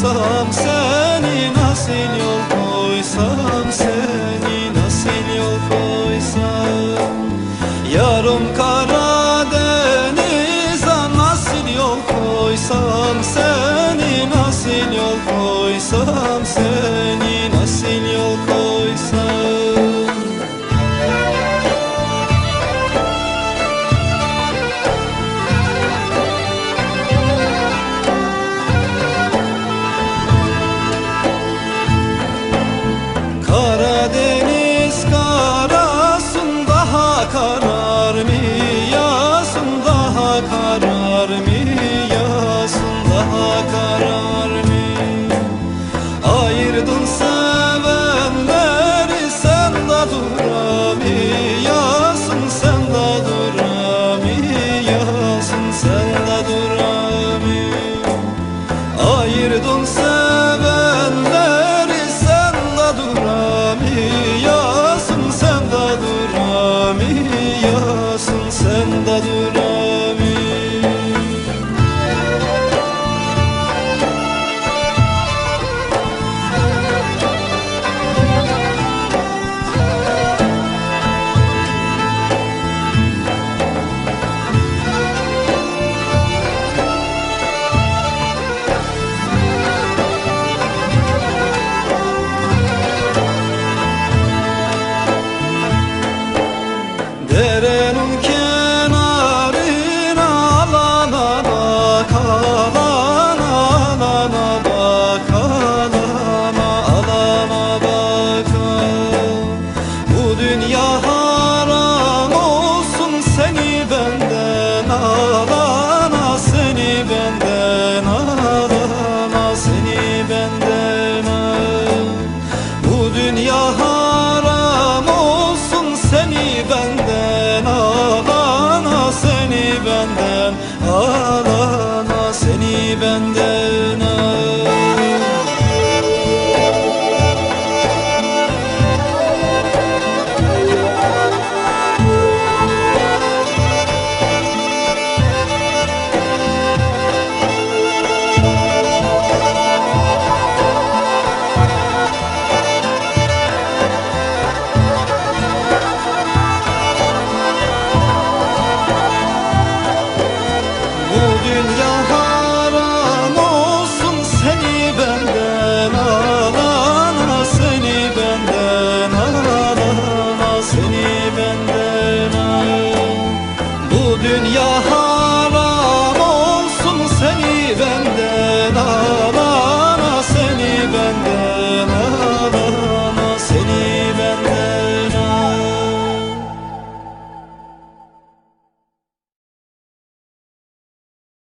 koysam seni nasıl yol koysam seni nasıl yol koysam? Yarım kara denize nasıl yol koysam seni nasıl yol koysam seni? Ayırdın sevenleri sen de duramıyorsun Sen de duramıyorsun sen de duramıyorsun. alana seni benden alana seni benden al Bu dünya haram olsun seni benden alana seni benden